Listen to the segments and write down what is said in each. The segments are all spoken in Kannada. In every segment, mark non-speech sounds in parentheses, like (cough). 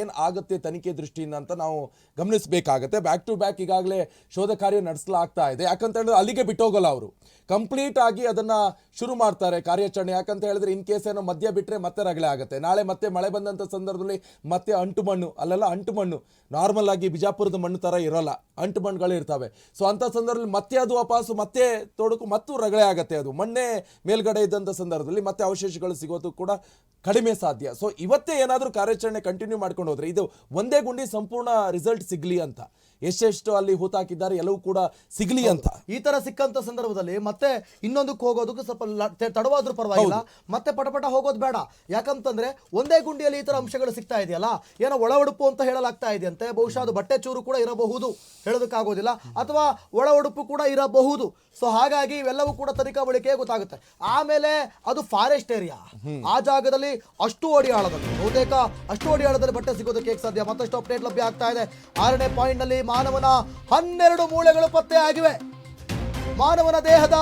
ಏನ್ ಆಗುತ್ತೆ ತನಿಖೆ ದೃಷ್ಟಿಯಿಂದ ಅಂತ ನಾವು ಗಮನಿಸಬೇಕಾಗತ್ತೆ. ಬ್ಯಾಕ್ ಟು ಬ್ಯಾಕ್ ಈಗಾಗಲೇ ಶೋಧ ಕಾರ್ಯ ನಡೆಸಲಾಗ್ತಾ ಇದೆ. ಯಾಕಂತ ಹೇಳಿದ್ರೆ ಅಲ್ಲಿಗೆ ಬಿಟ್ಟೋಗಲ್ಲ ಅವರು. ಕಂಪ್ಲೀಟ್ ಆಗಿ ಅದನ್ನ ಶುರು ಮಾಡ್ತಾರೆ ಕಾರ್ಯಾಚರಣೆ. ಯಾಕಂತ ಹೇಳಿದ್ರೆ ಇನ್ ಕೇಸ್ ಏನೋ ಮಧ್ಯ ಬಿಟ್ಟರೆ ಮತ್ತೆ ರಗಳೆ ಆಗುತ್ತೆ. ನಾಳೆ ಮತ್ತೆ ಮಳೆ ಬಂದಂಥ ಸಂದರ್ಭದಲ್ಲಿ ಮತ್ತೆ ಅಂಟು ಮಣ್ಣು, ಅಲ್ಲೆಲ್ಲ ಅಂಟು ಮಣ್ಣು. ನಾರ್ಮಲ್ ಆಗಿ ಬಿಜಾಪುರದ ಮಣ್ಣು ತರ ಇರೋಲ್ಲ. ಅಂಟು ಮಣ್ಣುಗಳು ಇರ್ತವೆ. ಸೊ ಅಂತ ಸಂದರ್ಭದಲ್ಲಿ ಮತ್ತೆ ಅದು ವಾಪಾಸು ಮತ್ತೆ ತೊಡಕು, ಮತ್ತು ರಗಳೆ ಆಗುತ್ತೆ ಅದು. ಮಣ್ಣೆ ಮೇಲ್ಗಡೆ ಇದ್ದಂಥ ಸಂದರ್ಭದಲ್ಲಿ ಮತ್ತೆ ಅವಶೇಷಗಳು ಸಿಗೋದು ಕೂಡ ಕಡಿಮೆ ಸಾಧ್ಯ. ಸೊ ಇವತ್ತೇ ಏನಾದರೂ ಕಾರ್ಯಾಚರಣೆ ಕಂಟಿನ್ಯೂ ಮಾಡ್ಕೊಂಡು ಹೋದ್ರೆ ಇದು ಒಂದೇ ಗುಂಡಿ ಸಂಪೂರ್ಣ ರಿಸಲ್ಟ್ ಸಿಗ್ಲಿ ಅಂತ. ಎಷ್ಟೆಷ್ಟು ಅಲ್ಲಿ ಹೂತಾಕಿದ್ದಾರೆ ಎಲ್ಲವೂ ಕೂಡ ಸಿಗಲಿ ಅಂತ. ಈ ತರ ಸಿಕ್ಕಂತ ಸಂದರ್ಭದಲ್ಲಿ ಮತ್ತೆ ಇನ್ನೊಂದಕ್ಕೆ ಹೋಗೋದಕ್ಕೆ ಸ್ವಲ್ಪ ಲ- ತಡವಾದ್ರೂ ಪರವಾಗಿಲ್ಲ. ಮತ್ತೆ ಪಟಪಟ ಹೋಗೋದು ಬೇಡ. ಯಾಕಂತಂದ್ರೆ ಒಂದೇ ಗುಂಡಿಯಲ್ಲಿ ಈ ತರ ಅಂಶಗಳು ಸಿಗ್ತಾ ಇದೆಯಲ್ಲ ಏನೋ ಒಳ ಉಡುಪು ಅಂತ ಹೇಳಲಾಗ್ತಾ ಇದೆಯಂತೆ. ಬಹುಶಃ ಅದು ಬಟ್ಟೆ ಚೂರು ಕೂಡ ಇರಬಹುದು ಹೇಳೋದಕ್ಕಾಗೋದಿಲ್ಲ. ಅಥವಾ ಒಳ ಉಡುಪು ಕೂಡ ಇರಬಹುದು. ಸೊ ಹಾಗಾಗಿ ಇವೆಲ್ಲವೂ ಕೂಡ ತನಿಖಾ ಬಳಿಕೆ ಗೊತ್ತಾಗುತ್ತೆ. ಆಮೇಲೆ ಅದು ಫಾರೆಸ್ಟ್ ಏರಿಯಾ ಆ ಜಾಗದಲ್ಲಿ ಅಷ್ಟು ಅಡಿಯಾಳದಲ್ಲಿ ಬಹುತೇಕ ಅಷ್ಟು ಅಡಿಯಾಳದಲ್ಲಿ ಬಟ್ಟೆ ಸಿಗೋದಕ್ಕೆ ಹೇಗೆ ಸಾಧ್ಯ? ಮತ್ತಷ್ಟು ಅಪ್ಡೇಟ್ ಲಭ್ಯ ಆಗ್ತಾ ಇದೆ. ಆರನೇ ಪಾಯಿಂಟ್ನಲ್ಲಿ ಮಾನವನ ಹನ್ನೆರಡು ಮೂಳೆಗಳು ಪತ್ತೆಯಾಗಿವೆ. ಮಾನವನ ದೇಹದ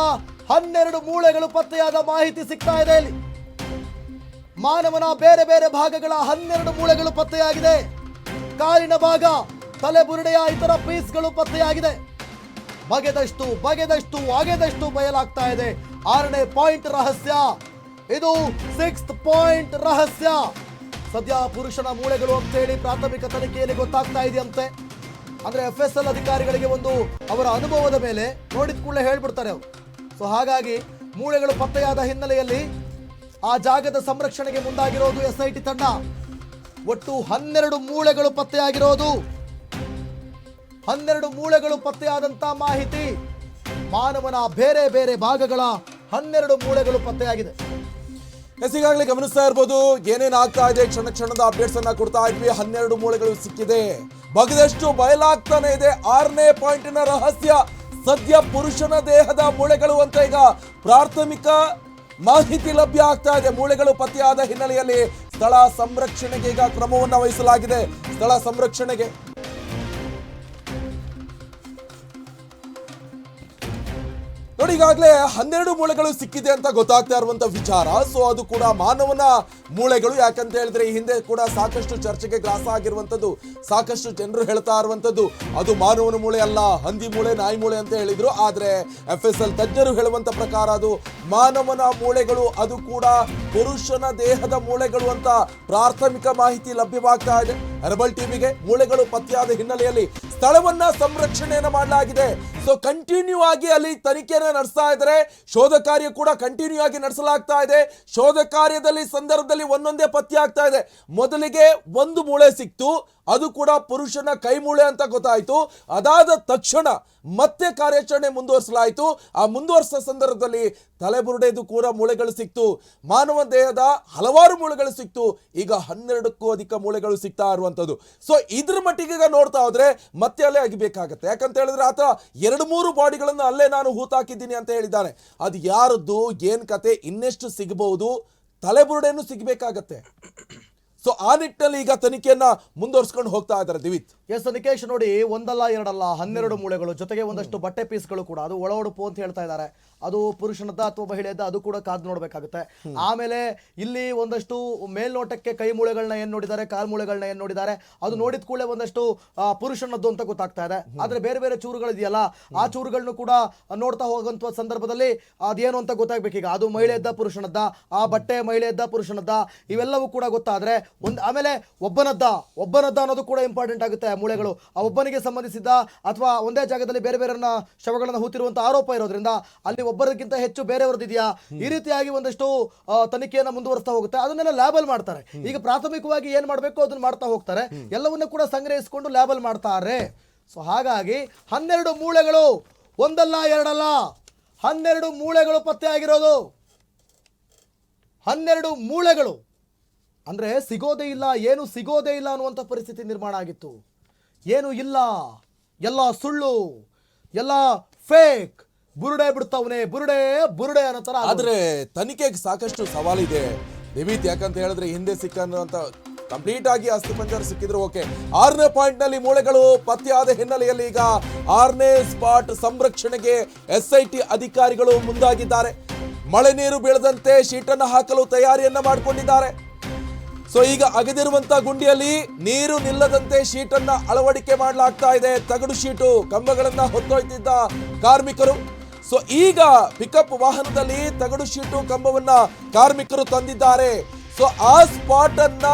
ಹನ್ನೆರಡು ಮೂಳೆಗಳು ಪತ್ತೆಯಾದ ಮಾಹಿತಿ ಸಿಗ್ತಾ ಇದೆ ಇಲ್ಲಿ. ಮಾನವನ ಬೇರೆ ಬೇರೆ ಭಾಗಗಳ ಹನ್ನೆರಡು ಮೂಳೆಗಳು ಪತ್ತೆಯಾಗಿದೆ. ಕಾಲಿನ ಭಾಗ, ತಲೆಬುರುಡೆಯ ಇತರ ಪೀಸ್ಗಳು ಪತ್ತೆಯಾಗಿದೆ. ಬಗೆದಷ್ಟು ಬಗೆದಷ್ಟು, ಅಗೆದಷ್ಟು ಬಯಲಾಗ್ತಾ ಇದೆ. ಆರನೇ ಪಾಯಿಂಟ್ ರಹಸ್ಯ. ಇದು ಸಿಕ್ಸ್ ಪಾಯಿಂಟ್ ರಹಸ್ಯ. ಸದ್ಯ ಪುರುಷನ ಮೂಳೆಗಳು ಅಂತೇಳಿ ಪ್ರಾಥಮಿಕ ತನಿಖೆಯಲ್ಲಿ ಗೊತ್ತಾಗ್ತಾ ಇದೆಯಂತೆ. ಅಂದ್ರೆ ಎಫ್ ಎಸ್ ಎಲ್ ಅಧಿಕಾರಿಗಳಿಗೆ ಒಂದು ಅವರ ಅನುಭವದ ಮೇಲೆ ನೋಡಿದ ಕೂಡಲೇ ಹೇಳ್ಬಿಡ್ತಾರೆ ಅವರು. ಸೊ ಹಾಗಾಗಿ ಮೂಳೆಗಳು ಪತ್ತೆಯಾದ ಹಿನ್ನೆಲೆಯಲ್ಲಿ ಆ ಜಾಗದ ಸಂರಕ್ಷಣೆಗೆ ಮುಂದಾಗಿರೋದು ಎಸ್ ಐ ಟಿ ತಂಡ. ಒಟ್ಟು ಹನ್ನೆರಡು ಮೂಳೆಗಳು ಪತ್ತೆಯಾಗಿರೋದು. ಹನ್ನೆರಡು ಮೂಳೆಗಳು ಪತ್ತೆಯಾದಂತ ಮಾಹಿತಿ ಮಾನವನ ಬೇರೆ ಬೇರೆ ಭಾಗಗಳ ಹನ್ನೆರಡು ಮೂಳೆಗಳು ಪತ್ತೆಯಾಗಿದೆ. ಎಸ್, ಈಗಾಗಲೇ ಗಮನಿಸ್ತಾ ಇರ್ಬೋದು ಏನೇನು ಆಗ್ತಾ ಇದೆ? ಕ್ಷಣ ಕ್ಷಣದ ಅಪ್ಡೇಟ್ಸ್ ಅನ್ನ ಕೊಡ್ತಾ ಇದ್ವಿ. ಹನ್ನೆರಡು ಮೂಳೆಗಳು ಸಿಕ್ಕಿದೆ. ಬಗದಷ್ಟು ಬಯಲಾಗ್ತಾನೆ ಇದೆ. ಆರನೇ ಪಾಯಿಂಟಿನ ರಹಸ್ಯ, ಸದ್ಯ ಪುರುಷನ ದೇಹದ ಮೂಳೆಗಳು ಅಂತ ಈಗ ಪ್ರಾಥಮಿಕ ಮಾಹಿತಿ ಲಭ್ಯ ಆಗ್ತಾ ಇದೆ. ಮೂಳೆಗಳು ಪತಿಯಾದ ಹಿನ್ನೆಲೆಯಲ್ಲಿ ಸ್ಥಳ ಸಂರಕ್ಷಣೆಗೆ ಈಗ ಕ್ರಮವನ್ನು ವಹಿಸಲಾಗಿದೆ. ಸ್ಥಳ ಸಂರಕ್ಷಣೆಗೆ ನೋಡಿ, ಈಗಾಗಲೇ ಹನ್ನೆರಡು ಮೂಳೆಗಳು ಸಿಕ್ಕಿದೆ ಅಂತ ಗೊತ್ತಾಗ್ತಾ ಇರುವಂತ ವಿಚಾರ. ಸೊ ಅದು ಕೂಡ ಮಾನವನ ಮೂಳೆಗಳು. ಯಾಕಂತ ಹೇಳಿದ್ರೆ, ಈ ಹಿಂದೆ ಕೂಡ ಸಾಕಷ್ಟು ಚರ್ಚೆಗೆ ಗ್ರಾಸ ಆಗಿರುವಂತದ್ದು ಸಾಕಷ್ಟು ಜನರು ಹೇಳ್ತಾ ಇರುವಂತದ್ದು ಅದು ಮಾನವನ ಮೂಳೆ ಅಲ್ಲ, ಹಂದಿ ಮೂಳೆ, ನಾಯಿ ಮೂಳೆ ಅಂತ ಹೇಳಿದ್ರು. ಆದ್ರೆ ಎಫ್ ಎಸ್ ಎಲ್ ತಜ್ಞರು ಹೇಳುವಂತ ಪ್ರಕಾರ ಅದು ಮಾನವನ ಮೂಳೆಗಳು, ಅದು ಕೂಡ ಪುರುಷನ ದೇಹದ ಮೂಳೆಗಳು ಅಂತ ಪ್ರಾಥಮಿಕ ಮಾಹಿತಿ ಲಭ್ಯವಾಗ್ತಾ ಇದೆ. ಹೆರ್ಬಲ್ ಟಿವಿಗೆ ಮೂಳೆಗಳು ಪತ್ತೆಯಾದ ಹಿನ್ನೆಲೆಯಲ್ಲಿ ಸ್ಥಳವನ್ನ ಸಂರಕ್ಷಣೆಯನ್ನು ಮಾಡಲಾಗಿದೆ. ಸೊ ಕಂಟಿನ್ಯೂ ಆಗಿ ಅಲ್ಲಿ ತನಿಖೆಯನ್ನ ನಡೆಸ್ತಾ ಇದ್ದಾರೆ. ಶೋಧ ಕಾರ್ಯ ಕೂಡ ಕಂಟಿನ್ಯೂ ಆಗಿ ನಡೆಸಲಾಗ್ತಾ ಇದೆ. ಶೋಧ ಕಾರ್ಯದಲ್ಲಿ ಸಂದರ್ಭದಲ್ಲಿ ಒಂದೊಂದೇ ಪತ್ತೆ ಆಗ್ತಾ ಇದೆ. ಮೊದಲಿಗೆ ಒಂದು ಮೂಳೆ ಸಿಕ್ತು. ಅದು ಕೂಡ ಪುರುಷನ ಕೈ ಮೂಳೆ ಅಂತ ಗೊತ್ತಾಯ್ತು. ಅದಾದ ತಕ್ಷಣ ಮತ್ತೆ ಕಾರ್ಯಾಚರಣೆ ಮುಂದುವರಿಸಲಾಯಿತು. ಆ ಮುಂದುವರಿಸಿದ ಸಂದರ್ಭದಲ್ಲಿ ತಲೆಬುರುಡೆದು ಕೂಡ ಮೂಳೆಗಳು ಸಿಕ್ತು. ಮಾನವ ದೇಹದ ಹಲವಾರು ಮೂಳೆಗಳು ಸಿಕ್ತು. ಈಗ ಹನ್ನೆರಡಕ್ಕೂ ಅಧಿಕ ಮೂಳೆಗಳು ಸಿಗ್ತಾ ಇರುವಂಥದ್ದು. ಸೊ ಇದ್ರ ಮಟ್ಟಿಗೆ ಈಗ ನೋಡ್ತಾ ಹೋದ್ರೆ ಮತ್ತೆ ಅಲ್ಲೇ ಆಗಬೇಕಾಗತ್ತೆ ಯಾಕಂತ ಹೇಳಿದ್ರೆ ಆತ ಎರಡು ಮೂರು ಬಾಡಿಗಳನ್ನು ಅಲ್ಲೇ ನಾನು ಹೂತಾಕಿದ್ದೀನಿ ಅಂತ ಹೇಳಿದ್ದಾನೆ. ಅದು ಯಾರದ್ದು, ಏನ್ ಕತೆ, ಇನ್ನೆಷ್ಟು ಸಿಗಬಹುದು, ತಲೆಬುರುಡೆನೂ ಸಿಗಬೇಕಾಗತ್ತೆ. ಸೊ ಆ ನಿಟ್ಟಿನಲ್ಲಿ ಈಗ ತನಿಖೆಯನ್ನ ಮುಂದುವರ್ಸ್ಕೊಂಡು ಹೋಗ್ತಾ ಇದ್ದಾರೆ ದಿವಿತ್. ಎಸ್ ನಿಕೇಶ್ ನೋಡಿ ಒಂದಲ್ಲ ಎರಡಲ್ಲ ಹನ್ನೆರಡು ಮೂಳೆಗಳು ಜೊತೆಗೆ ಒಂದಷ್ಟು ಬಟ್ಟೆ ಪೀಸ್ಗಳು ಕೂಡ ಅದು ಒಳ ಉಡುಪು ಅಂತ ಹೇಳ್ತಾ ಇದ್ದಾರೆ. ಅದು ಪುರುಷನದ್ದ ಅಥವಾ ಮಹಿಳೆಯದ್ದ ಅದು ಕೂಡ ಕಾದು ನೋಡಬೇಕಾಗುತ್ತೆ. ಆಮೇಲೆ ಇಲ್ಲಿ ಒಂದಷ್ಟು ಮೇಲ್ನೋಟಕ್ಕೆ ಕೈ ಮೂಳೆಗಳನ್ನ ಏನ್ ನೋಡಿದ್ದಾರೆ ಕಾಲ್ ಮೂಳೆಗಳನ್ನ ಏನ್ ನೋಡಿದ್ದಾರೆ ಅದು ನೋಡಿದ ಕೂಡಲೇ ಒಂದಷ್ಟು ಪುರುಷನದ್ದು ಅಂತ ಗೊತ್ತಾಗ್ತಾ ಇದೆ. ಆದ್ರೆ ಬೇರೆ ಬೇರೆ ಚೂರುಗಳಿದೆಯಲ್ಲ ಆ ಚೂರುಗಳನ್ನು ಕೂಡ ನೋಡ್ತಾ ಹೋಗುವಂತ ಸಂದರ್ಭದಲ್ಲಿ ಅದೇನು ಅಂತ ಗೊತ್ತಾಗ್ಬೇಕೀಗ. ಅದು ಮಹಿಳೆಯದ್ದ ಪುರುಷನದ್ದ ಆ ಬಟ್ಟೆ ಮಹಿಳೆಯದ್ದ ಪುರುಷನದ್ದ ಇವೆಲ್ಲವೂ ಕೂಡ ಗೊತ್ತಾದ್ರೆ ಒಂದ್ ಆಮೇಲೆ ಒಬ್ಬನದ್ದ ಒಬ್ಬನದ್ದ ಅನ್ನೋದು ಕೂಡ ಇಂಪಾರ್ಟೆಂಟ್ ಆಗುತ್ತೆ ಮೂಳೆಗಳು. ಆ ಒಬ್ಬನಿಗೆ ಸಂಬಂಧಿಸಿದ ಅಥವಾ ಒಂದೇ ಜಾಗದಲ್ಲಿ ಬೇರೆ ಬೇರೆಯನ್ನ ಶವಗಳನ್ನು ಹೂತಿರುವಂತ ಆರೋಪ ಇರೋದ್ರಿಂದ ಅಲ್ಲಿ ಒಬ್ಬರಿಗಿಂತ ಹೆಚ್ಚು ಬೇರೆಯವ್ರದ್ದಿದೆಯಾ ಈ ರೀತಿಯಾಗಿ ಒಂದಷ್ಟು ತನಿಖೆಯನ್ನ ಮುಂದುವರಿಸ್ತಾ ಹೋಗುತ್ತೆ. ಅದನ್ನೆಲ್ಲ ಲ್ಯಾಬಲ್ ಮಾಡ್ತಾರೆ. ಈಗ ಪ್ರಾಥಮಿಕವಾಗಿ ಏನ್ ಮಾಡಬೇಕು, ಅದನ್ನ ಮಾಡ್ತಾ ಹೋಗ್ತಾರೆ. ಎಲ್ಲವನ್ನೂ ಕೂಡ ಸಂಗ್ರಹಿಸಿಕೊಂಡು ಲ್ಯಾಬಲ್ ಮಾಡ್ತಾರೆ. ಸೊ ಹಾಗಾಗಿ ಹನ್ನೆರಡು ಮೂಳೆಗಳು ಒಂದಲ್ಲ ಎರಡಲ್ಲ? ಹನ್ನೆರಡು ಮೂಳೆಗಳು ಪತ್ತೆ ಆಗಿರೋದು. ಹನ್ನೆರಡು ಮೂಳೆಗಳು. ಅಂದ್ರೆ ಸಿಗೋದೇ ಇಲ್ಲ, ಏನು ಸಿಗೋದೇ ಇಲ್ಲ ಅನ್ನುವಂಥ ಪರಿಸ್ಥಿತಿ ನಿರ್ಮಾಣ ಆಗಿತ್ತು. ಏನು ಇಲ್ಲ, ಎಲ್ಲ ಸುಳ್ಳು, ಎಲ್ಲ ಫೇಕ್ ಬುರುಡೆ ಬಿಡ್ತಾವನೆ, ಬುರುಡೆ ಬುರುಡೆ ಅನ್ನೋ ಥರ ಆದರೆ ತನಿಖೆಗೆ ಸಾಕಷ್ಟು ಸವಾಲಿದೆ. ದಿವಿತ್ ಯಾಕಂತ ಹೇಳಿದ್ರೆ ಹಿಂದೆ ಸಿಕ್ಕಂತ ಕಂಪ್ಲೀಟ್ ಆಗಿ ಅಸ್ಥಿಪಂಜರ ಸಿಕ್ಕಿದ್ರು ಓಕೆ ಆರನೇ ಪಾಯಿಂಟ್ನಲ್ಲಿ ಮೂಳೆಗಳು ಪತ್ತೆಯಾದ ಹಿನ್ನೆಲೆಯಲ್ಲಿ ಈಗ ಆರನೇ ಸ್ಪಾಟ್ ಸಂರಕ್ಷಣೆಗೆ ಎಸ್ ಐ ಟಿ ಅಧಿಕಾರಿಗಳು ಮುಂದಾಗಿದ್ದಾರೆ. ಮಳೆ ನೀರು ಬೀಳದಂತೆ ಶೀಟನ್ನು ಹಾಕಲು ತಯಾರಿಯನ್ನ ಮಾಡಿಕೊಂಡಿದ್ದಾರೆ. ಸೊ ಈಗ ಅಗೆದಿರುವಂತ ಗುಂಡಿಯಲ್ಲಿ ನೀರು ನಿಲ್ಲದಂತೆ ಶೀಟ್ ಅನ್ನ ಅಳವಡಿಕೆ ಮಾಡಲಾಗ್ತಾ ಇದೆ. ತಗಡು ಶೀಟು ಕಂಬಗಳನ್ನ ಹೊತ್ತೊಯ್ತಿದ್ದ ಕಾರ್ಮಿಕರು. ಸೊ ಈಗ ಪಿಕಪ್ ವಾಹನದಲ್ಲಿ ತಗಡು ಶೀಟು ಕಂಬವನ್ನ ಕಾರ್ಮಿಕರು ತಂದಿದ್ದಾರೆ. ಸೊ ಆ ಸ್ಪಾಟ್ ಅನ್ನ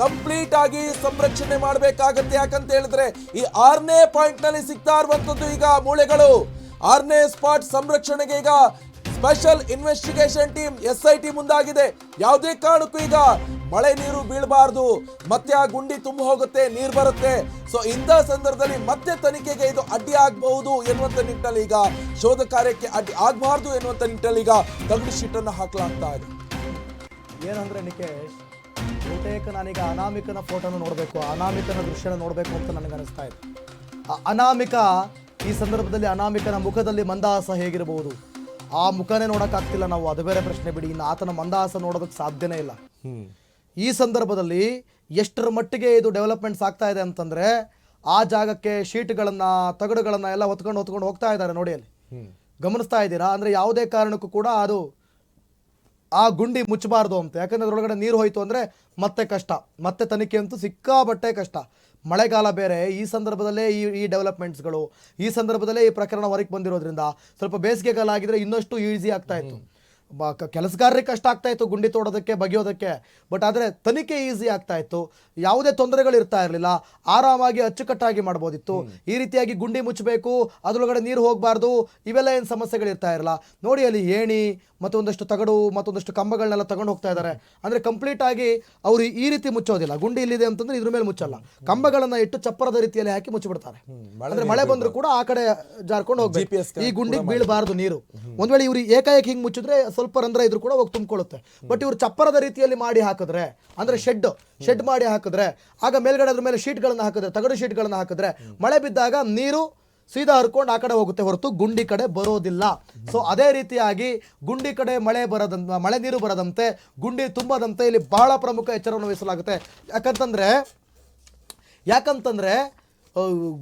ಕಂಪ್ಲೀಟ್ ಆಗಿ ಸಂರಕ್ಷಣೆ ಮಾಡಬೇಕಾಗತ್ತೆ. ಯಾಕಂತ ಹೇಳಿದ್ರೆ ಈ ಆರನೇ ಪಾಯಿಂಟ್ನಲ್ಲಿ ಸಿಗ್ತಾ ಇರುವಂತದ್ದು ಈಗ ಮೂಳೆಗಳು. ಆರನೇ ಸ್ಪಾಟ್ ಸಂರಕ್ಷಣೆಗೆ ಈಗ special investigation team S I T ಮುಂದಾಗಿದೆ. ಯಾವುದೇ ಕಾರಣಕ್ಕೂ ಈಗ ಮಳೆ ನೀರು ಬೀಳಬಾರ್ದು. ಮತ್ತೆ ಆ ಗುಂಡಿ ತುಂಬ ಹೋಗುತ್ತೆ, ನೀರು ಬರುತ್ತೆ. ಸೊ ಇಂತಹ ಸಂದರ್ಭದಲ್ಲಿ ಮತ್ತೆ ತನಿಖೆಗೆ ಇದು ಅಡ್ಡಿ ಆಗಬಹುದು ಎನ್ನುವಂತ ನಿಟ್ಟಿನಲ್ಲಿ ಈಗ ಶೋಧ ಕಾರ್ಯಕ್ಕೆ ಅಡ್ಡಿ ಆಗಬಾರ್ದು ಎನ್ನುವಂತ ನಿಟ್ಟಿನಲ್ಲಿ ಈಗ ತಗಡು ಶೀಟ್ ಅನ್ನು ಹಾಕಲಾಗ್ತಾ ಇದೆ. ಏನಂದ್ರೆ ನಿಕೇಶ್, ಬಹುತೇಕ ನಾನೀಗ ಅನಾಮಿಕನ ಫೋಟೋನ ನೋಡಬೇಕು, ಅನಾಮಿಕನ ದೃಶ್ಯನ ನೋಡಬೇಕು ಅಂತ ನನಗೆ ಅನಿಸ್ತಾ ಇದೆ ಅನಾಮಿಕ, ಈ ಸಂದರ್ಭದಲ್ಲಿ ಅನಾಮಿಕನ ಮುಖದಲ್ಲಿ ಮಂದಹಾಸ ಹೇಗಿರಬಹುದು ಆ ಮುಖನೇ ನೋಡೋಕ್ಕಾಗ್ತಿಲ್ಲ ನಾವು, ಅದು ಬೇರೆ ಪ್ರಶ್ನೆ ಬಿಡಿ. ಇನ್ನು ಆತನ ಮಂದಹಾಸ ನೋಡೋದಕ್ಕೆ ಸಾಧ್ಯನೇ ಇಲ್ಲ. ಈ ಸಂದರ್ಭದಲ್ಲಿ ಎಷ್ಟರ ಮಟ್ಟಿಗೆ ಇದು ಡೆವಲಪ್ಮೆಂಟ್ಸ್ ಆಗ್ತಾ ಇದೆ ಅಂತಂದ್ರೆ, ಆ ಜಾಗಕ್ಕೆ ಶೀಟ್ಗಳನ್ನ, ತಗಡುಗಳನ್ನ ಎಲ್ಲ ಹೊತ್ಕೊಂಡು ಹೊತ್ಕೊಂಡು ಹೋಗ್ತಾ ಇದ್ದಾರೆ ನೋಡಿ ಅಲ್ಲಿ ಗಮನಿಸ್ತಾ ಇದ್ದೀರಾ? ಅಂದ್ರೆ ಯಾವುದೇ ಕಾರಣಕ್ಕೂ ಕೂಡ ಅದು ಆ ಗುಂಡಿ ಮುಚ್ಚಬಾರ್ದು ಅಂತ. ಯಾಕಂದ್ರೆ ಅದರೊಳಗಡೆ ನೀರು ಹೋಯ್ತು ಅಂದ್ರೆ ಮತ್ತೆ ಕಷ್ಟ. ಮತ್ತೆ ತನಿಖೆ ಅಂತೂ ಸಿಕ್ಕಾಬಟ್ಟೆ ಕಷ್ಟ. ಮಳೆಗಾಲ ಬೇರೆ, ಈ ಸಂದರ್ಭದಲ್ಲೇ ಈ ಈ ಡೆವಲಪ್ಮೆಂಟ್ಸ್ಗಳು ಈ ಸಂದರ್ಭದಲ್ಲೇ ಈ ಪ್ರಕರಣ ಹೊರಗೆ ಬಂದಿರೋದ್ರಿಂದ ಸ್ವಲ್ಪ ಬೇಸಿಗೆಗಾಲ ಆಗಿದ್ರೆ ಇನ್ನಷ್ಟು ಈಸಿ ಆಗ್ತಾ ಇತ್ತು. ಬ ಕೆಲಸಗಾರರಿಗೆ ಕಷ್ಟ ಆಗ್ತಾ ಇತ್ತು ಗುಂಡಿ ತೋಡೋದಕ್ಕೆ ಬಗೆಯೋದಕ್ಕೆ. ಬಟ್ ಆದರೆ ತನಿಖೆ ಈಸಿ ಆಗ್ತಾ ಇತ್ತು. ಯಾವುದೇ ತೊಂದರೆಗಳು ಇರ್ತಾ ಇರಲಿಲ್ಲ. ಆರಾಮಾಗಿ ಅಚ್ಚುಕಟ್ಟಾಗಿ ಮಾಡ್ಬೋದಿತ್ತು. ಈ ರೀತಿಯಾಗಿ ಗುಂಡಿ ಮುಚ್ಚಬೇಕು ಅದರೊಳಗಡೆ ನೀರು ಹೋಗಬಾರ್ದು ಇವೆಲ್ಲ ಏನು ಸಮಸ್ಯೆಗಳು ಇರ್ತಾ ಇರಲ್ಲ. ನೋಡಿ ಅಲ್ಲಿ ಏಣಿ ಮತ್ತೊಂದಷ್ಟು ತಗಡು ಮತ್ತೊಂದಷ್ಟು ಕಂಬಗಳನ್ನೆಲ್ಲ ತಗೊಂಡು ಹೋಗ್ತಾ ಇದ್ದಾರೆ. ಅಂದರೆ ಕಂಪ್ಲೀಟ್ ಆಗಿ ಅವರು ಈ ರೀತಿ ಮುಚ್ಚೋದಿಲ್ಲ. ಗುಂಡಿ ಇಲ್ಲಿದೆ ಅಂತಂದ್ರೆ ಇದ್ರ ಮೇಲೆ ಮುಚ್ಚಲ್ಲ. ಕಂಬಗಳನ್ನ ಇಟ್ಟು ಚಪ್ಪರದ ರೀತಿಯಲ್ಲಿ ಹಾಕಿ ಮುಚ್ಚಿಬಿಡ್ತಾರೆ. ಅಂದ್ರೆ ಮಳೆ ಬಂದ್ರು ಕೂಡ ಆ ಕಡೆ ಜಾರ್ಕೊಂಡು ಹೋಗ್ಬೇಕು. ಈ ಗುಂಡಿಗೆ ಬೀಳಬಾರ್ದು ನೀರು. ಒಂದ್ ವೇಳೆ ಇವ್ರು ಏಕಾಏಕಿ ಹಿಂಗ್ ಮುಚ್ಚಿದ್ರೆ ಸ್ವಲ್ಪ ರಂಧ್ರ ಇದ್ರು ಕೂಡ ಹೋಗಿ ತುಂಬಿಕೊಳ್ಳುತ್ತೆ. ಬಟ್ ಇವರು ಚಪ್ಪರದ ರೀತಿಯಲ್ಲಿ ಮಾಡಿ ಹಾಕಿದ್ರೆ, ಅಂದ್ರೆ ಶೆಡ್ ಶೆಡ್ ಮಾಡಿ ಹಾಕಿದ್ರೆ, ಆಗ ಮೇಲ್ಗಡೆ ಅದ್ರ ಮೇಲೆ ಶೀಟ್ಗಳನ್ನ ಹಾಕಿದ್ರೆ, ತಗಡು ಶೀಟ್ಗಳನ್ನ ಹಾಕಿದ್ರೆ ಮಳೆ ಬಿದ್ದಾಗ ನೀರು ಸೀದಾ ಹರ್ಕೊಂಡು ಆ ಕಡೆ ಹೋಗುತ್ತೆ ಹೊರತು ಗುಂಡಿ ಕಡೆ ಬರೋದಿಲ್ಲ. ಸೊ ಅದೇ ರೀತಿಯಾಗಿ ಗುಂಡಿ ಕಡೆ ಮಳೆ ಬರದಂತ, ಮಳೆ ನೀರು ಬರದಂತೆ, ಗುಂಡಿ ತುಂಬದಂತೆ ಇಲ್ಲಿ ಬಹಳ ಪ್ರಮುಖ ಎಚ್ಚರವನ್ನು ವಹಿಸಲಾಗುತ್ತೆ. ಯಾಕಂತಂದ್ರೆ ಯಾಕಂತಂದ್ರೆ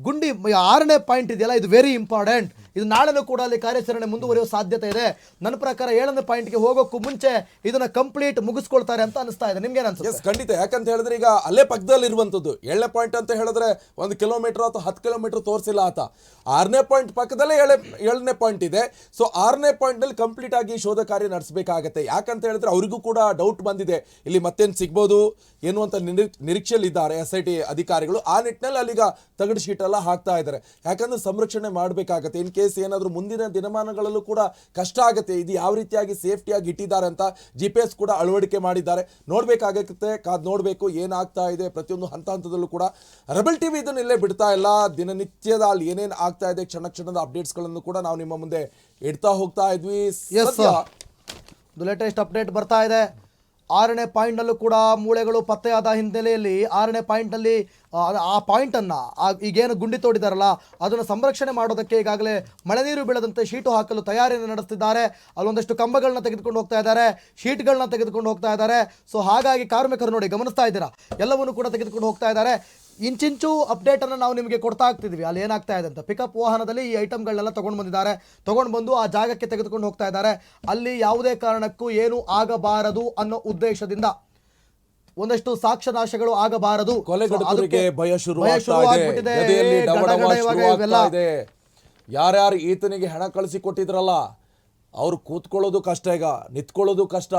ಗುಂಡಿ ಆರನೇ ಪಾಯಿಂಟ್ ಇದೆಯಲ್ಲ, ಇದು ವೆರಿ ಇಂಪಾರ್ಟೆಂಟ್ ಇದು ನಾಳೆನೂ ಕೂಡ ಅಲ್ಲಿ ಕಾರ್ಯಾಚರಣೆ ಮುಂದುವರಿಯೋ ಸಾಧ್ಯತೆ ಇದೆ. ನನ್ನ ಪ್ರಕಾರ ಏಳನೇ ಪಾಯಿಂಟ್ಗೆ ಹೋಗೋಕ್ಕೂ ಮುಂಚೆ ಇದನ್ನ ಕಂಪ್ಲೀಟ್ ಮುಗಿಸ್ಕೊಳ್ತಾರೆ ಅಂತ ಅನಿಸ್ತಾ ಇದೆ. ನಿಮ್ಗೆ ಅನ್ಸುತ್ತೆ? ಖಂಡಿತ. ಯಾಕಂತ ಹೇಳಿದ್ರೆ ಈಗ ಅಲ್ಲೇ ಪಕ್ಕದಲ್ಲಿ ಇರುವಂತದ್ದು ಏಳನೇ ಪಾಯಿಂಟ್ ಅಂತ ಹೇಳಿದ್ರೆ ಒಂದು ಕಿಲೋಮೀಟರ್ ಅಥವಾ ಹತ್ತು ಕಿಲೋಮೀಟರ್ ತೋರಿಸಿಲ್ಲ ಆತ. ಆರನೇ ಪಾಯಿಂಟ್ ಪಕ್ಕದಲ್ಲೇ ಏಳೆ, ಏಳನೇ ಪಾಯಿಂಟ್ ಇದೆ. ಸೊ ಆರನೇ ಪಾಯಿಂಟ್ ಅಲ್ಲಿ ಕಂಪ್ಲೀಟ್ ಆಗಿ ಶೋಧ ಕಾರ್ಯ ನಡೆಸಬೇಕಾಗತ್ತೆ. ಯಾಕಂತ ಹೇಳಿದ್ರೆ ಅವರಿಗೂ ಕೂಡ ಡೌಟ್ ಬಂದಿದೆ. ಇಲ್ಲಿ ಮತ್ತೇನು ಸಿಗ್ಬೋದು? ಏನು ಅಂತ ನಿರೀಕ್ಷೆಯಲ್ಲಿ ಇದ್ದಾರೆ ಎಸ್ ಐ ಟಿ ಅಧಿಕಾರಿಗಳು. ಆ ನಿಟ್ಟಿನಲ್ಲಿ ಅಲ್ಲಿಗ ತಗಡು ಶೀಟ್ ಎಲ್ಲ ಹಾಕ್ತಾ ಇದ್ದಾರೆ. ಯಾಕಂದ್ರೆ ಸಂರಕ್ಷಣೆ ಮಾಡಬೇಕಾಗತ್ತೆ. ಇನ್ ಏನಾದರೂ ಮುಂದಿನ ದಿನಮಾನಗಳಲ್ಲೂ ಕೂಡ ಕಷ್ಟ ಆಗುತ್ತೆ. ಇದು ಯಾವ ರೀತಿಯಾಗಿ ಸೇಫ್ಟಿಯಾಗಿ ಇಟ್ಟಿದ್ದಾರೆ ಅಂತ ಜಿ ಪಿ ಎಸ್ ಕೂಡ ಅಳವಡಿಕೆ ಮಾಡಿದ್ದಾರೆ. ನೋಡ್ಬೇಕಾಗತ್ತೆ ಕಾದ್ ನೋಡಬೇಕು ಏನಾಗ್ತಾ ಇದೆ. ಪ್ರತಿಯೊಂದು ಹಂತ ಹಂತದಲ್ಲೂ ಕೂಡ ರೆಬಲ್ ಟಿವಿ ಇದನ್ನ ಇಲ್ಲೇ ಬಿಡ್ತಾ ಇಲ್ಲ. ದಿನನಿತ್ಯದ ಅಲ್ಲಿ ಏನೇನು ಆಗ್ತಾ ಇದೆ ಕ್ಷಣ ಕ್ಷಣದ ಅಪ್ಡೇಟ್ಸ್ಗಳನ್ನು ಕೂಡ ನಾವು ನಿಮ್ಮ ಮುಂದೆ ಇಡ್ತಾ ಹೋಗ್ತಾ ಇದ್ವಿ. ಲೇಟೆಸ್ಟ್ ಅಪ್ಡೇಟ್ ಬರ್ತಾ ಇದೆ. ಆರನೇ ಪಾಯಿಂಟ್ನಲ್ಲೂ ಕೂಡ ಮೂಳೆಗಳು ಪತ್ತೆಯಾದ ಹಿನ್ನೆಲೆಯಲ್ಲಿ ಆರನೇ ಪಾಯಿಂಟ್ನಲ್ಲಿ, ಆ ಪಾಯಿಂಟನ್ನು ಈಗೇನು ಗುಂಡಿ ತೋಡಿದಾರಲ್ಲ, ಅದನ್ನು ಸಂರಕ್ಷಣೆ ಮಾಡೋದಕ್ಕೆ ಈಗಾಗಲೇ ಮಳೆ ನೀರು ಬೀಳದಂತೆ ಶೀಟು ಹಾಕಲು ತಯಾರಿಯನ್ನು ನಡೆಸ್ತಿದ್ದಾರೆ. ಅಲ್ಲೊಂದಷ್ಟು ಕಂಬಗಳನ್ನ ತೆಗೆದುಕೊಂಡು ಹೋಗ್ತಾ ಇದ್ದಾರೆ, ಶೀಟ್ಗಳನ್ನ ತೆಗೆದುಕೊಂಡು ಹೋಗ್ತಾ ಇದ್ದಾರೆ. ಸೊ, ಹಾಗಾಗಿ ಕಾರ್ಮಿಕರು ನೋಡಿ ಗಮನಿಸ್ತಾ ಇದ್ದೀರಾ? ಎಲ್ಲವನ್ನು ಕೂಡ ತೆಗೆದುಕೊಂಡು ಹೋಗ್ತಾ ಇದ್ದಾರೆ. ಇಂಚಿಂಚು ಅಪ್ಡೇಟ್ ಅನ್ನು ನಾವು ನಿಮಗೆ ಕೊಡ್ತಾ ಆಗ್ತಿದ್ವಿ. ಅಲ್ಲಿ ಏನಾಗ್ತಾ ಇದೆ ಅಂತ. ಪಿಕಪ್ ವಾಹನದಲ್ಲಿ ಈ ಐಟಮ್ಗಳನ್ನೆಲ್ಲ ತಗೊಂಡು ಬಂದಿದ್ದಾರೆ. ತಗೊಂಡು ಬಂದು ಆ ಜಾಗಕ್ಕೆ ತೆಗೆದುಕೊಂಡು ಹೋಗ್ತಾ ಇದ್ದಾರೆ. ಅಲ್ಲಿ ಯಾವುದೇ ಕಾರಣಕ್ಕೂ ಏನು ಆಗಬಾರದು ಅನ್ನೋ ಉದ್ದೇಶದಿಂದ ಒಂದಷ್ಟು ಸಾಕ್ಷ್ಯನಾಶಗಳು ಆಗಬಾರದು. ಭಯ ಶುರು ಯಾರ್ಯಾರು ಈತನಿಗೆ ಹಣ ಕಳಿಸಿ ಕೊಟ್ಟಿದ್ರಲ್ಲ ಅವ್ರು ಕೂತ್ಕೊಳ್ಳೋದು ಕಷ್ಟ ಈಗ. ನಿತ್ಕೊಳ್ಳೋದು ಕಷ್ಟ.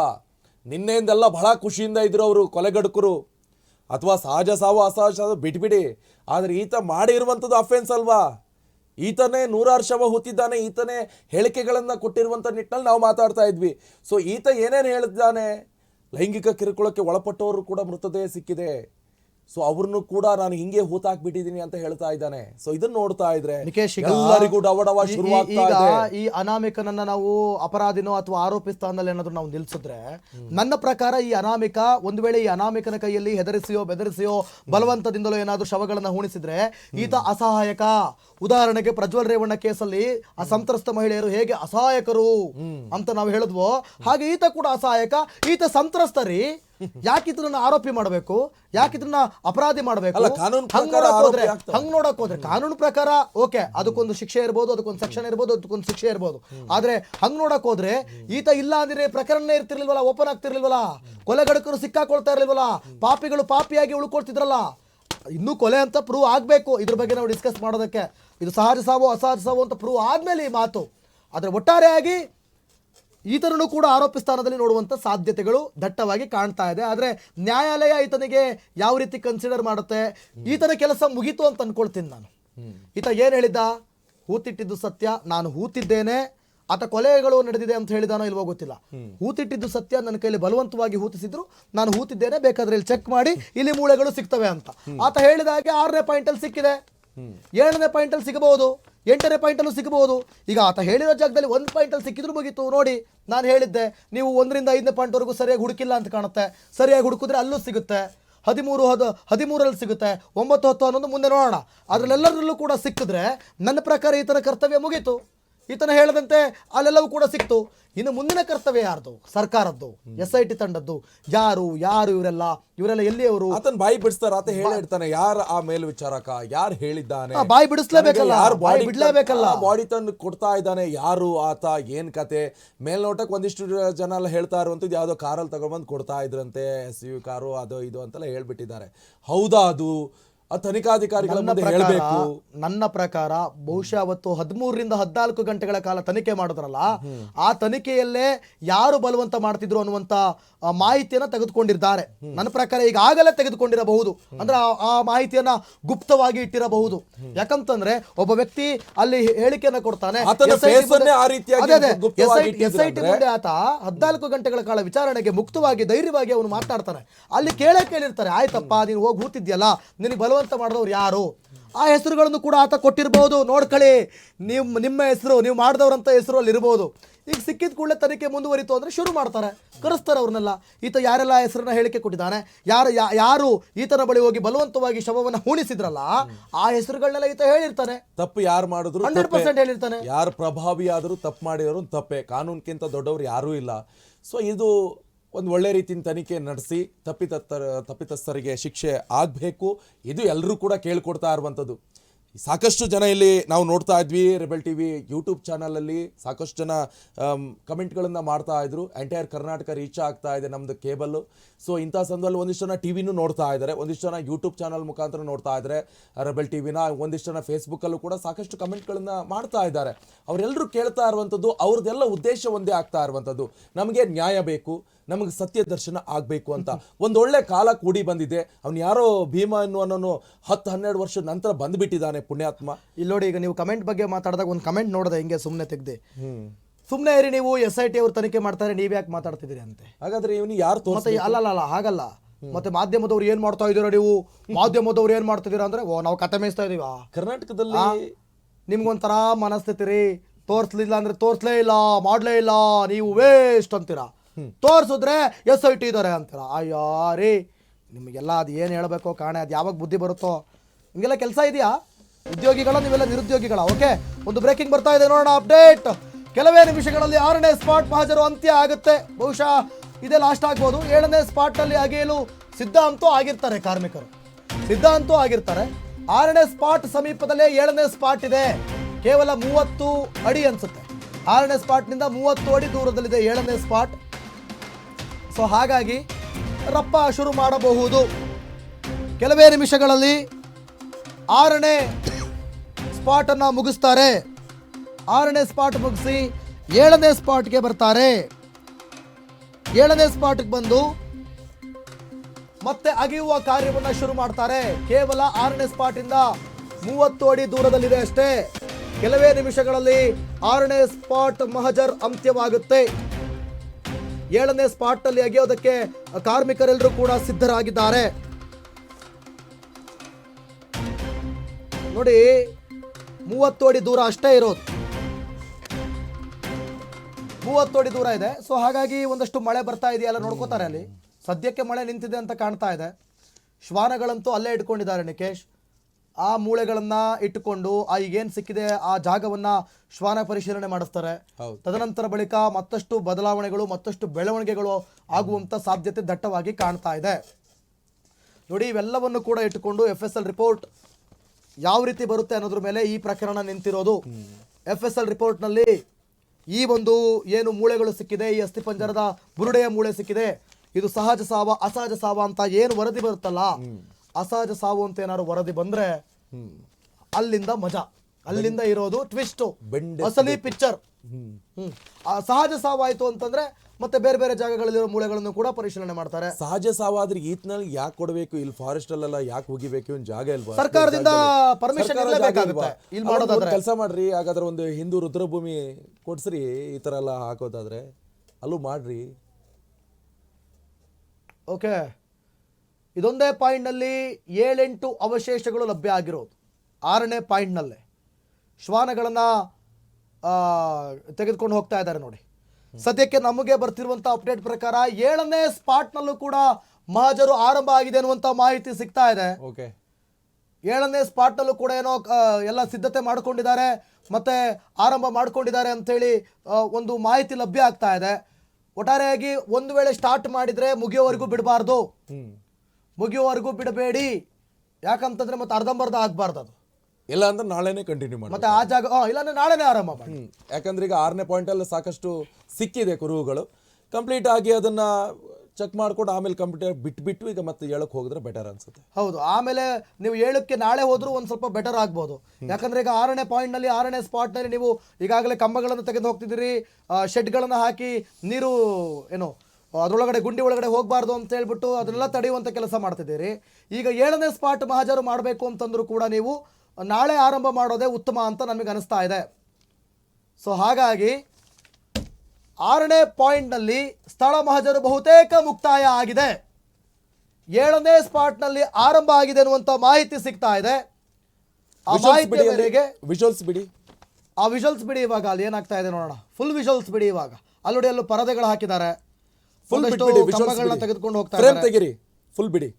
ನಿನ್ನೆಯಿಂದೆಲ್ಲ ಬಹಳ ಖುಷಿಯಿಂದ ಇದ್ರು ಅವರು ಕೊಲೆಗಡುಕರು ಅಥವಾ ಸಹಜ ಸಾವು ಅಸಹಜ ಸಾವು ಬಿಟ್ಬಿಡಿ. ಆದರೆ ಈತ ಮಾಡಿರುವಂಥದ್ದು ಅಫೆನ್ಸ್ ಅಲ್ವಾ? ಈತನೇ ನೂರಾರು ಶವ ಹೊತ್ತಿದ್ದಾನೆ, ಈತನೇ ಹೇಳಿಕೆಗಳನ್ನು ಕೊಟ್ಟಿರುವಂಥ ನಿಟ್ಟಿನಲ್ಲಿ ನಾವು ಮಾತಾಡ್ತಾ ಇದ್ವಿ. ಸೊ ಈತ ಏನೇನು ಹೇಳಿದ್ದಾನೆ? ಲೈಂಗಿಕ ಕಿರುಕುಳಕ್ಕೆ ಒಳಪಟ್ಟವರು ಕೂಡ ಮೃತದೇಹ ಸಿಕ್ಕಿದೆ. ಸೊ ಅವ್ರನ್ನು ಕೂಡ ನಾನು ಹಿಂಗೆ ಹೂತಾಕ್ಬಿಟ್ಟಿದೀನಿ ಅಂತ ಹೇಳ್ತಾ ಇದ್ದಾನೆ. ಸೊ ಇದನ್ನ ನೋಡ್ತಾ ಇದ್ರೆ ನಿಕೇಶ್ ಈಗ ಎಲ್ಲರಿಗೂ ಡವಡವ ಈ- ಶುರುವಾಗ್ತಾ ಈಗ ಇದೆ. ಈ ಅನಾಮಿಕನನ್ನ ನಾವು ಅಪರಾಧಿನೋ ಅಥವಾ ಆರೋಪಿ ಸ್ಥಾನದಲ್ಲಿ ಏನಾದ್ರು ನಾವು ನಿಲ್ಸಿದ್ರೆ ನನ್ನ ಪ್ರಕಾರ ಈ ಅನಾಮಿಕ ಒಂದು ವೇಳೆ ಈ ಅನಾಮಿಕನ ಕೈಯಲ್ಲಿ ಹೆದರಿಸಿಯೋ ಬೆದರಿಸಿಯೋ ಬಲವಂತದಿಂದಲೋ ಏನಾದ್ರು ಶವಗಳನ್ನ ಹೂಣಿಸಿದ್ರೆ ಈತ ಅಸಹಾಯಕ. ಉದಾಹರಣೆಗೆ ಪ್ರಜ್ವಲ್ ರೇವಣ್ಣ ಕೇಸಲ್ಲಿ ಆ ಸಂತ್ರಸ್ತ ಮಹಿಳೆಯರು ಹೇಗೆ ಅಸಹಾಯಕರು ಅಂತ ನಾವು ಹೇಳಿದ್ವೋ ಹಾಗೆ ಈತ ಕೂಡ ಅಸಹಾಯಕ. ಈತ ಸಂತ್ರಸ್ತರಿ ಇದನ್ನ ಆರೋಪಿ ಮಾಡಬೇಕು ಯಾಕೆ ಇದನ್ನ ಅಪರಾಧಿ ಮಾಡಬೇಕು ನೋಡಕ್ ಹೋದ್ರೆ ಹಂಗ್ ನೋಡಕ್ ಹೋದ್ರೆ ಕಾನೂನು ಪ್ರಕಾರ ಓಕೆ ಅದಕ್ಕೊಂದು ಶಿಕ್ಷೆ ಇರ್ಬೋದು ಅದಕ್ಕೊಂದು ಸೆಕ್ಷನ್ ಇರ್ಬೋದು ಅದಕ್ಕೊಂದು ಶಿಕ್ಷೆ ಇರ್ಬೋದು. ಆದ್ರೆ ಹಂಗ್ ನೋಡಕ್ ಹೋದ್ರೆ ಈತ ಇಲ್ಲ ಅಂದ್ರೆ ಪ್ರಕರಣ ಇರ್ತಿರ್ಲಿಲ್ವಲ್ಲ ಓಪನ್ ಆಗ್ತಿರ್ಲಿಲ್ವಲ್ಲ ಕೊಲೆಗಡಕರು ಸಿಕ್ಕಾಕೊಳ್ತಾ ಇರ್ಲಿಲ್ವಲ್ಲ ಪಾಪಿಗಳು ಪಾಪಿಯಾಗಿ ಉಳ್ಕೊಳ್ತಿದ್ರಲ್ಲ ಇನ್ನೂ ಕೊಲೆ ಅಂತ ಪ್ರೂವ್ ಆಗ್ಬೇಕು. ಇದ್ರ ಬಗ್ಗೆ ನಾವು ಡಿಸ್ಕಸ್ ಮಾಡೋದಕ್ಕೆ. ಇದು ಸಹಜ ಸಾವು ಅಸಹಜ ಸಾವು ಅಂತ ಪ್ರೂವ್ ಆದ್ಮೇಲೆ ಈ ಮಾತು. ಆದ್ರೆ ಒಟ್ಟಾರೆಯಾಗಿ ಈತನನ್ನು ಕೂಡ ಆರೋಪಿ ಸ್ಥಾನದಲ್ಲಿ ನೋಡುವಂಥ ಸಾಧ್ಯತೆಗಳು ದಟ್ಟವಾಗಿ ಕಾಣ್ತಾ ಇದೆ. ಆದರೆ ನ್ಯಾಯಾಲಯ ಈತನಿಗೆ ಯಾವ ರೀತಿ ಕನ್ಸಿಡರ್ ಮಾಡುತ್ತೆ? ಈತನ ಕೆಲಸ ಮುಗೀತು ಅಂತ ಅಂದ್ಕೊಳ್ತೀನಿ ನಾನು. ಈತ ಏನು ಹೇಳಿದ್ದ? ಹೂತಿಟ್ಟಿದ್ದು ಸತ್ಯ, ನಾನು ಹೂತಿದ್ದೇನೆ. ಆತ ಕೊಲೆಗಳು ನಡೆದಿದೆ ಅಂತ ಹೇಳಿದಾನೋ ಇಲ್ವೋ ಗೊತ್ತಿಲ್ಲ. ಹೂತಿಟ್ಟಿದ್ದು ಸತ್ಯ, ನನ್ನ ಕೈಲಿ ಬಲವಂತವಾಗಿ ಹೂತಿಸಿದ್ರು, ನಾನು ಹೂತಿದ್ದೇನೆ, ಬೇಕಾದ್ರೆ ಇಲ್ಲಿ ಚೆಕ್ ಮಾಡಿ, ಇಲ್ಲಿ ಮೂಳೆಗಳು ಸಿಗ್ತವೆ ಅಂತ. ಆತ ಹೇಳಿದ ಹಾಗೆ ಆರನೇ ಪಾಯಿಂಟ್ ಅಲ್ಲಿ ಸಿಕ್ಕಿದೆ. ಏಳನೇ ಪಾಯಿಂಟ್ ಅಲ್ಲಿ ಸಿಗಬಹುದು, ಎಂಟನೇ ಪಾಯಿಂಟ್ ಅಲ್ಲೂ ಸಿಗಬಹುದು. ಈಗ ಆತ ಹೇಳಿರೋ ಜಾಗದಲ್ಲಿ ಒಂದು ಪಾಯಿಂಟ್ ಅಲ್ಲಿ ಸಿಕ್ಕಿದ್ರು ಮುಗೀತು. ನೋಡಿ, ನಾನು ಹೇಳಿದ್ದೆ, ನೀವು ಒಂದರಿಂದ ಐದನೇ ಪಾಯಿಂಟ್ ವರೆಗೂ ಸರಿಯಾಗಿ ಹುಡುಕಿಲ್ಲ ಅಂತ ಕಾಣುತ್ತೆ. ಸರಿಯಾಗಿ ಹುಡುಕಿದ್ರೆ ಅಲ್ಲೂ ಸಿಗುತ್ತೆ. ಹದಿಮೂರು, ಹದ ಹದಿಮೂರಲ್ಲಿ ಸಿಗುತ್ತೆ. ಒಂಬತ್ತು, ಹತ್ತು ಅನ್ನೋದು ಮುಂದೆ ನೋಡೋಣ. ಅದರಲ್ಲೆಲ್ಲರಲ್ಲೂ ಕೂಡ ಸಿಕ್ಕಿದ್ರೆ, ನನ್ನ ಪ್ರಕಾರ ಈ ಥರ ಕರ್ತವ್ಯ ಮುಗೀತು. ಈತನ ಹೇಳದಂತೆ ಅಲ್ಲೆಲ್ಲವೂ ಕೂಡ ಸಿಕ್ತು. ಇನ್ನು ಮುಂದಿನ ಕರ್ತವ್ಯ ಯಾರ್ದು? ಸರ್ಕಾರದ್ದು ಎಸ್ ಐ ಟಿ ತಂಡದ್ದು. ಯಾರು ಯಾರು ಇವರೆಲ್ಲ? ಇವರೆಲ್ಲ ಎಲ್ಲಿಯವರು? ಆತನ್ ಬಾಯಿ ಬಿಡಿಸ್ತಾರ ಆತ ಹೇಳಿ ಇರ್ತಾನೆ. ಯಾರ ಆ ಮೇಲ್ ವಿಚಾರಕ? ಯಾರು ಹೇಳಿದ್ದಾನೆ? ಬಾಯಿ ಬಿಡಿಸ್ಲೇಬೇಕಲ್ಲ. ಯಾರು ಬಾಯಿ ಬಾಡಿ ಬಿಡ್ಲೇಬೇಕಲ್ಲ ಬಾಡಿ ತಂದು ಕೊಡ್ತಾ ಇದ್ದಾನೆ ಯಾರು ಆತ ಏನ್ ಕತೆ? ಮೇಲ್ನೋಟಕ್ಕೆ ಒಂದಿಷ್ಟು ಜನ ಎಲ್ಲ ಹೇಳ್ತಾ ಇರುವಂತದ್ದು ಯಾವುದೋ ಕಾರಲ್ಲಿ ತಗೊಂಡ್ಬಂದು ಕೊಡ್ತಾ ಇದ್ರಂತೆ ಎಸ್ ಯು ಕಾರು ಅದು ಇದು ಅಂತೆಲ್ಲ ಹೇಳ್ಬಿಟ್ಟಿದ್ದಾರೆ. ಹೌದಾ ಅದು? ತನಿಖಾಧಿಕಾರಿಗಳ ಹೇಳಬೇಕು ಮುಂದೆ ಪ್ರಕಾರ ನನ್ನ ಪ್ರಕಾರ ಬಹುಶಃ ಅವತ್ತು ಹದಿಮೂರರಿಂದ ಹದಿನಾಲ್ಕು ಗಂಟೆಗಳ ಕಾಲ ತನಿಖೆ ಮಾಡಿದ್ರಲ್ಲ ಆ ತನಿಖೆಯಲ್ಲೇ ಯಾರು ಬಲವಂತ ಮಾಡ್ತಿದ್ರು ಅನ್ನುವಂತ ಮಾಹಿತಿಯನ್ನ ತೆಗೆದುಕೊಂಡಿದ್ದಾರೆ. ನನ್ನ ಪ್ರಕಾರ ಈಗಾಗಲೇ ತೆಗೆದುಕೊಂಡಿರಬಹುದು. ಅಂದ್ರೆ ಆ- ಮಾಹಿತಿಯನ್ನ ಗುಪ್ತವಾಗಿ ಇಟ್ಟಿರಬಹುದು. ಯಾಕಂತಂದ್ರೆ ಒಬ್ಬ ವ್ಯಕ್ತಿ ಅಲ್ಲಿ ಹೇಳಿಕೆಯನ್ನ ಕೊಡ್ತಾನೆ ಮುಂದೆ- ಗುಪ್ತವಾಗಿ SIT ಇಟ್ಟಿದ್ರು ಮುಂದೆ ಆತ ಹದಿನಾಲ್ಕು ಗಂಟೆಗಳ ಕಾಲ ವಿಚಾರಣೆಗೆ ಮುಕ್ತವಾಗಿ ಧೈರ್ಯವಾಗಿ ಅವನು ಮಾತಾಡ್ತಾನೆ. ಅಲ್ಲಿ ಕೇಳೇ ಕೇಳಿರ್ತಾರೆ ಆಯ್ತಪ್ಪ ನೀನು ಹೋಗಿ ಹೂತಿದ್ಯಲ್ಲ ನಿನಗೆ ಬಲವಂತ ಮಾಡಿದವ್ರು ಯಾರು? ಆ ಹೆಸರುಗಳನ್ನು ಕೂಡ ಆತ ಕೊಟ್ಟಿರ್ಬೋದು. ನೋಡ್ಕೊಳ್ಳಿ ನಿಮ್ಮ ನಿಮ್ಮ ಹೆಸರು ನೀವು ಮಾಡಿದವ್ರಂತ ಹೆಸರು ಅಲ್ಲಿ ಇರ್ಬೋದು ಈಗ ಸಿಕ್ಕಿದ ಕೂಡಲೇ ತನಿಖೆ ಮುಂದುವರಿತು ಅಂದ್ರೆ ಶುರು ಮಾಡ್ತಾರೆ. ಕರೆಸ್ತಾರೆ ಅವ್ರನ್ನೆಲ್ಲ. ಈತ ಯಾರೆಲ್ಲ ಹೆಸರನ್ನ ಹೇಳಿಕೆ ಕೊಟ್ಟಿದ್ದಾನೆ? ಯಾರು ಯಾರು ಈತನ ಬಳಿ ಹೋಗಿ ಬಲವಂತವಾಗಿ ಶವವನ್ನು ಹೂಣಿಸಿದ್ರಲ್ಲ ಆ ಹೆಸರುಗಳನ್ನೆಲ್ಲ ಈತ ಹೇಳಿರ್ತಾನೆ. ತಪ್ಪು ಯಾರು ಮಾಡಿದ್ರು ಹಂಡ್ರೆಡ್. ಪರ್ಸೆಂಟ್ ಹೇಳಿರ್ತಾನೆ. ಯಾರು ಪ್ರಭಾವಿ ಆದರೂ ತಪ್ಪು ಮಾಡಿದ್ರು ತಪ್ಪೇ. ಕಾನೂನ್ಗಿಂತ ದೊಡ್ಡವರು ಯಾರೂ ಇಲ್ಲ. ಸೊ ಇದು ಒಂದು ಒಳ್ಳೆ ರೀತಿಯ ತನಿಖೆ ನಡೆಸಿ ತಪ್ಪಿತಸ್ಥರ ತಪ್ಪಿತಸ್ಥರಿಗೆ ಶಿಕ್ಷೆ ಆಗಬೇಕು. ಇದು ಎಲ್ಲರೂ ಕೂಡ ಕೇಳ್ಕೊಡ್ತಾ ಇರುವಂಥದ್ದು. ಸಾಕಷ್ಟು ಜನ ಇಲ್ಲಿ ನಾವು ನೋಡ್ತಾ ಇದ್ವಿ, ರೆಬೆಲ್ ಟಿ ವಿ ಯೂಟ್ಯೂಬ್ ಚಾನಲಲ್ಲಿ ಸಾಕಷ್ಟು ಜನ ಕಮೆಂಟ್ಗಳನ್ನು ಮಾಡ್ತಾ ಇದ್ರು. ಎಂಟೈರ್ ಕರ್ನಾಟಕ ರೀಚ್ ಆಗ್ತಾ ಇದೆ ನಮ್ಮದು ಕೇಬಲ್ಲು. ಸೊ ಇಂಥ ಸಂದರ್ಭದಲ್ಲಿ ಒಂದಿಷ್ಟು ಜನ ಟಿ ವಿನೂ ನೋಡ್ತಾ ಇದ್ದಾರೆ ಒಂದಿಷ್ಟು ಜನ ಯೂಟ್ಯೂಬ್ ಚಾನಲ್ ಮುಖಾಂತರ ನೋಡ್ತಾ ಇದ್ದಾರೆ ರೆಬೆಲ್ ಟಿ ವಿನ ಒಂದಿಷ್ಟು ಜನ ಫೇಸ್ಬುಕ್ಕಲ್ಲೂ ಕೂಡ ಸಾಕಷ್ಟು ಕಮೆಂಟ್ಗಳನ್ನು ಮಾಡ್ತಾ ಇದ್ದಾರೆ ಅವರೆಲ್ಲರೂ ಕೇಳ್ತಾ ಇರುವಂಥದ್ದು, ಅವ್ರದ್ದೆಲ್ಲ ಉದ್ದೇಶ ಒಂದೇ ಆಗ್ತಾ ಇರುವಂಥದ್ದು. ನಮಗೆ ನ್ಯಾಯ ಬೇಕು. ನಮಗೆ ಸತ್ಯ ದರ್ಶನ ಆಗಬೇಕು ಅಂತ. ಒಂದೊಳ್ಳೆ ಕಾಲ ಕೂಡಿ ಬಂದಿದೆ. ಅವನು ಯಾರೋ ಭೀಮ ಅನ್ನುವನನು ಹತ್ತು ಹನ್ನೆರಡು ವರ್ಷದ ನಂತರ ಬಂದ್ಬಿಟ್ಟಿದ್ದಾನೆ ಪುಣ್ಯಾತ್ಮ. ಇಲ್ಲಿ ನೋಡಿ ಈಗ ನೀವು ಕಮೆಂಟ್ ಬಗ್ಗೆ ಮಾತಾಡಿದಾಗ ಒಂದು ಕಮೆಂಟ್ ನೋಡಿದೆ ಹಿಂಗೆ ಸುಮ್ಮನೆ ತೆಗ್ದೆ. ಸುಮ್ಮನೆ ಇರಿ ನೀವು ಎಸ್ ಐ ಟಿ ಅವ್ರು ತನಿಖೆ ಮಾಡ್ತಾರೆ ನೀವು ಯಾಕೆ ಮಾತಾಡ್ತಿದ್ದೀರಿ ಅಂತೆ? ಹಾಗಾದ್ರೆ ಇವನು ಯಾರು ತೋರಿಸ್ ಮತ್ತೆ ಅಲ್ಲ ಅಲ್ಲ ಅಲ್ಲ ಹಾಗಲ್ಲ. ಮತ್ತೆ ಮಾಧ್ಯಮದವ್ರು ಏನ್ ಮಾಡ್ತಾ ಇದೀರ ನೀವು? (laughs) ಮಾಧ್ಯಮದವ್ರು ಏನ್ ಮಾಡ್ತಿದ್ದೀರಾ ಅಂದ್ರೆ ಓ ನಾವು ಕತೆ ಮೇಯಿಸ್ತಾ ಇದೀವ? ಕರ್ನಾಟಕದಲ್ಲಿ ನಿಮ್ಗೊಂಥರ ಮನಸ್ಥಿತಿ ರೀ. ತೋರ್ಸ್ಲಿಲ್ಲ ಅಂದ್ರೆ ತೋರಿಸ್ಲೇ ಇಲ್ಲ ಮಾಡ್ಲೇ ಇಲ್ಲ ನೀವು ವೇಸ್ಟ್ ಅಂತೀರಾ? ತೋರ್ಸಿದ್ರೆ ಎಸ್ ಐ ಟಿ ಇದಾರೆ ಅಂತಾರ? ಅಯ್ಯೋ ರೀ, ನಿಮಗೆಲ್ಲ ಅದು ಏನು ಹೇಳಬೇಕು ಕಾಣೆ? ಅದು ಯಾವಾಗ ಬುದ್ಧಿ ಬರುತ್ತೋ? ನಿಮಗೆಲ್ಲ ಕೆಲಸ ಇದೆಯಾ? ಉದ್ಯೋಗಿಗಳ, ನೀವೆಲ್ಲ ನಿರುದ್ಯೋಗಿಗಳ ಓಕೆ ಒಂದು ಬ್ರೇಕಿಂಗ್ ಬರ್ತಾ ಇದೆ, ನೋಡೋಣ ಅಪ್ಡೇಟ್ ಕೆಲವೇ ನಿಮಿಷಗಳಲ್ಲಿ ಆರನೇ ಸ್ಪಾಟ್ ಮಹಾಜರು ಅಂತ್ಯ ಆಗುತ್ತೆ. ಬಹುಶಃ ಇದೇ ಲಾಸ್ಟ್ ಆಗ್ಬೋದು. ಏಳನೇ ಸ್ಪಾಟ್ ಅಲ್ಲಿ ಅಗೆಯಲು ಸಿದ್ಧ ಅಂತೂ ಆಗಿರ್ತಾರೆ ಕಾರ್ಮಿಕರು. ಸಿದ್ಧ ಅಂತೂ ಆಗಿರ್ತಾರೆ. ಆರನೇ ಸ್ಪಾಟ್ ಸಮೀಪದಲ್ಲೇ ಏಳನೇ ಸ್ಪಾಟ್ ಇದೆ. ಕೇವಲ ಮೂವತ್ತು ಅಡಿ ಅನ್ಸುತ್ತೆ. ಆರನೇ ಸ್ಪಾಟ್ನಿಂದ ಮೂವತ್ತು ಅಡಿ ದೂರದಲ್ಲಿದೆ ಏಳನೇ ಸ್ಪಾಟ್ ಸೊ ಹಾಗಾಗಿ ರಪ್ಪ ಶುರು ಮಾಡಬಹುದು. ಕೆಲವೇ ನಿಮಿಷಗಳಲ್ಲಿ ಆರನೇ ಸ್ಪಾಟನ್ನು ಮುಗಿಸ್ತಾರೆ. ಆರನೇ ಸ್ಪಾಟ್ ಮುಗಿಸಿ ಏಳನೇ ಸ್ಪಾಟ್ಗೆ ಬರ್ತಾರೆ. ಏಳನೇ ಸ್ಪಾಟ್ಗೆ ಬಂದು ಮತ್ತೆ ಅಗೆಯುವ ಕಾರ್ಯವನ್ನು ಶುರು ಮಾಡ್ತಾರೆ. ಕೇವಲ ಆರನೇ ಸ್ಪಾಟ್ ಇಂದ ಮೂವತ್ತು ಅಡಿ ದೂರದಲ್ಲಿದೆ ಅಷ್ಟೇ. ಕೆಲವೇ ನಿಮಿಷಗಳಲ್ಲಿ ಆರನೇ ಸ್ಪಾಟ್ ಮಹಜರ್ ಅಂತ್ಯವಾಗುತ್ತೆ. ಏಳನೇ ಸ್ಪಾಟ್ ಅಲ್ಲಿ ಅಗೆಯೋದಕ್ಕೆ ಕಾರ್ಮಿಕರೆಲ್ಲರೂ ಕೂಡ ಸಿದ್ಧರಾಗಿದ್ದಾರೆ. ನೋಡಿ, ಮೂವತ್ತು ಅಡಿ ದೂರ ಅಷ್ಟೇ ಇರೋದು. ಮೂವತ್ತು ಅಡಿ ದೂರ ಇದೆ. ಸೊ ಹಾಗಾಗಿ ಒಂದಷ್ಟು ಮಳೆ ಬರ್ತಾ ಇದೆಯಲ್ಲ ನೋಡ್ಕೋತಾರೆ ಅಲ್ಲಿ. ಸದ್ಯಕ್ಕೆ ಮಳೆ ನಿಂತಿದೆ ಅಂತ ಕಾಣ್ತಾ ಇದೆ. ಶ್ವಾನಗಳಂತೂ ಅಲ್ಲೇ ಇಟ್ಕೊಂಡಿದ್ದಾರೆ ನಿಕೇಶ್. ಆ ಮೂಳೆಗಳನ್ನ ಇಟ್ಟುಕೊಂಡು ಆ ಈಗೇನ್ ಸಿಕ್ಕಿದೆ ಆ ಜಾಗವನ್ನ ಶ್ವಾನ ಪರಿಶೀಲನೆ ಮಾಡಿಸ್ತಾರೆ. ತದನಂತರ ಬಳಿಕ ಮತ್ತಷ್ಟು ಬದಲಾವಣೆಗಳು ಮತ್ತಷ್ಟು ಬೆಳವಣಿಗೆಗಳು ಆಗುವಂತ ಸಾಧ್ಯತೆ ದಟ್ಟವಾಗಿ ಕಾಣ್ತಾ ಇದೆ. ನೋಡಿ ಇವೆಲ್ಲವನ್ನು ಕೂಡ ಇಟ್ಟುಕೊಂಡು ಎಫ್ ಎಸ್ ಎಲ್ ರಿಪೋರ್ಟ್ ಯಾವ ರೀತಿ ಬರುತ್ತೆ ಅನ್ನೋದ್ರ ಮೇಲೆ ಈ ಪ್ರಕರಣ ನಿಂತಿರೋದು. ಎಫ್ ಎಸ್ ಎಲ್ ರಿಪೋರ್ಟ್ನಲ್ಲಿ ಈ ಒಂದು ಏನು ಮೂಳೆಗಳು ಸಿಕ್ಕಿದೆ ಈ ಅಸ್ಥಿಪಂಜರದ ಬುರುಡೆಯ ಮೂಳೆ ಸಿಕ್ಕಿದೆ ಇದು ಸಹಜ ಸಾವ ಅಸಹಜ ಸಾವ ಅಂತ ಏನು ವರದಿ ಬರುತ್ತಲ್ಲ ಅಸಹಜ ಸಾವು ಅಂತ ಏನಾದ್ರು ವರದಿ ಬಂದ್ರೆ ಅಲ್ಲಿಂದ ಮಜಾ. ಅಲ್ಲಿಂದ ಇರೋದು ಟ್ವಿಸ್ಟ್ ಅಸಲಿ ಪಿಕ್ಚರ್ ಸಹಜ ಸಾವಾಯ್ತು ಅಂತಂದ್ರೆ ಮತ್ತೆ ಬೇರೆ ಬೇರೆ ಜಾಗಗಳಲ್ಲಿರೋ ಮೂಳೆಗಳನ್ನು ಕೂಡ ಪರಿಶೀಲನೆ ಮಾಡ್ತಾರೆ. ಸಹಜ ಸಾವಾದ್ರೆ ಈತ್ನಲ್ಲಿ ಯಾಕೆ ಕೊಡಬೇಕು? ಇಲ್ಲಿ ಫಾರೆಸ್ಟ್ ಅಲ್ಲೆಲ್ಲ ಯಾಕೆ ಹೋಗಿಬೇಕು ಇವ್ನ್ ಜಾಗ ಇಲ್ವಾ? ಸರ್ಕಾರದಿಂದ ಪರ್ಮಿಷನ್. ಇಲ್ಲಿ ಮಾಡೋದಾದ್ರೆ. ಕೆಲಸ ಮಾಡ್ರಿ ಹಾಗಾದ್ರೆ ಒಂದು ಹಿಂದೂ ರುದ್ರಭೂಮಿ ಕೊಡ್ಸ್ರಿ ಈ ತರ ಎಲ್ಲ ಹಾಕೋದಾದ್ರೆ. ಅಲ್ಲೂ ಮಾಡ್ರಿ. ಓಕೆ ಇದೊಂದೇ ಪಾಯಿಂಟ್ನಲ್ಲಿ ಏಳೆಂಟು ಅವಶೇಷಗಳು ಲಭ್ಯ ಆಗಿರೋದು. ಆರನೇ ಪಾಯಿಂಟ್ನಲ್ಲೇ. ಶ್ವಾನಗಳನ್ನು ತೆಗೆದುಕೊಂಡು ಹೋಗ್ತಾ ಇದ್ದಾರೆ ನೋಡಿ. ಸದ್ಯಕ್ಕೆ ನಮಗೆ ಬರ್ತಿರುವಂಥ ಅಪ್ಡೇಟ್ ಪ್ರಕಾರ ಏಳನೇ ಸ್ಪಾಟ್ನಲ್ಲೂ ಕೂಡ ಮಹಜರು ಆರಂಭ ಆಗಿದೆ ಅನ್ನುವಂಥ ಮಾಹಿತಿ ಸಿಗ್ತಾ ಇದೆ. ಓಕೆ. ಏಳನೇ ಸ್ಪಾಟ್ನಲ್ಲೂ ಕೂಡ ಏನೋ ಎಲ್ಲ ಸಿದ್ಧತೆ ಮಾಡಿಕೊಂಡಿದ್ದಾರೆ. ಮತ್ತೆ ಆರಂಭ ಮಾಡಿಕೊಂಡಿದ್ದಾರೆ ಅಂತೇಳಿ ಆ, ಒಂದು ಮಾಹಿತಿ ಲಭ್ಯ ಆಗ್ತಾ ಇದೆ. ಒಟ್ಟಾರೆಯಾಗಿ ಒಂದು ವೇಳೆ ಸ್ಟಾರ್ಟ್ ಮಾಡಿದ್ರೆ ಮುಗಿಯೋವರೆಗೂ ಬಿಡಬಾರ್ದು. ಮುಗಿಯೋವರೆಗೂ ಬಿಡಬೇಡಿ. ಯಾಕಂತಂದ್ರೆ ಮತ್ತೆ ಅರ್ಧಂಬರ್ಧ ಆಗ್ಬಾರ್ದು ಅದು. ಇಲ್ಲ ಅಂದ್ರೆ ನಾಳೆನೆ ಕಂಟಿನ್ಯೂ ಮಾಡಿ ಮತ್ತೆ ಆ ಜಾಗ ಇಲ್ಲ ಅಂದ್ರೆ ನಾಳೆನೇ ಆರಾಮ ಮಾಡಿ. ಯಾಕಂದ್ರೆ ಈಗ ಆರನೇ ಪಾಯಿಂಟ್ ಅಲ್ಲಿ ಸಾಕಷ್ಟು ಸಿಕ್ಕಿದೆ ಕುರುಹುಗಳು. ಕಂಪ್ಲೀಟ್ ಆಗಿ ಅದನ್ನ ಚೆಕ್ ಮಾಡ್ಕೊಂಡು ಆಮೇಲೆ ಕಂಪ್ಯೂಟರ್ ಬಿಟ್ಬಿಟ್ಟು ಈಗ ಮತ್ತೆ ಹೇಳಕ್ ಹೋಗಿದ್ರೆ ಬೆಟರ್ ಅನ್ಸುತ್ತೆ. ಹೌದು ಆಮೇಲೆ ನೀವು ಏಳಕ್ಕೆ ನಾಳೆ ಹೋದ್ರೂ ಒಂದು ಸ್ವಲ್ಪ ಬೆಟರ್ ಆಗ್ಬೋದು. ಯಾಕಂದ್ರೆ ಈಗ ಆರನೇ ಪಾಯಿಂಟ್ನಲ್ಲಿ ಆರನೇ ಸ್ಪಾಟ್ನಲ್ಲಿ ನೀವು ಈಗಾಗಲೇ ಕಂಬಗಳನ್ನು ತೆಗೆದು ಹೋಗ್ತಿದ್ದೀರಿ. ಶೆಡ್ಗಳನ್ನು ಹಾಕಿ ನೀರು ಏನು ಅದರೊಳಗಡೆ ಗುಂಡಿ ಒಳಗಡೆ ಹೋಗಬಾರ್ದು ಅಂತ ಹೇಳ್ಬಿಟ್ಟು ಅದನ್ನೆಲ್ಲ ತಡೆಯುವಂಥ ಕೆಲಸ ಮಾಡ್ತಿದ್ದೀರಿ. ಈಗ ಏಳನೇ ಸ್ಪಾಟ್ ಮಹಾಜರು ಮಾಡಬೇಕು ಅಂತಂದ್ರೂ ಕೂಡ ನೀವು ನಾಳೆ ಆರಂಭ ಮಾಡೋದೇ ಉತ್ತಮ ಅಂತ ನಮಗೆ ಅನಿಸ್ತಾ ಇದೆ. ಸೊ ಹಾಗಾಗಿ ಆರನೇ ಪಾಯಿಂಟ್ನಲ್ಲಿ ಸ್ಥಳ ಮಹಜರು ಬಹುತೇಕ ಮುಕ್ತಾಯ ಆಗಿದೆ. ಏಳನೇ ಸ್ಪಾಟ್ನಲ್ಲಿ ಆರಂಭ ಆಗಿದೆ ಅನ್ನುವಂಥ ಮಾಹಿತಿ ಸಿಗ್ತಾ ಇದೆ. ಆ ಮಾಹಿತಿ ಮೇರೆಗೆ ವಿಜುವಲ್ಸ್ ಬಿಡಿ. ಆ ವಿಜುವಲ್ಸ್ ಬಿಡಿ ಇವಾಗ ಅಲ್ಲಿ ಏನಾಗ್ತಾ ಇದೆ ನೋಡೋಣ. ಫುಲ್ ವಿಜುವಲ್ಸ್ ಬಿಡಿ ಇವಾಗ. ಅಲ್ಲಿ ಅಲ್ಲೂ ಪರದೆಗಳು ಹಾಕಿದ್ದಾರೆ. ಫುಲ್ ಬಿಡಿ ಬಿಟ್ಬಿಡಿ ತೆಗೆದುಕೊಂಡು ಹೋಗ್ತಾ ಫ್ರೇಮ್ ತೆಗಿರಿ ಫುಲ್ ಬಿಡಿ.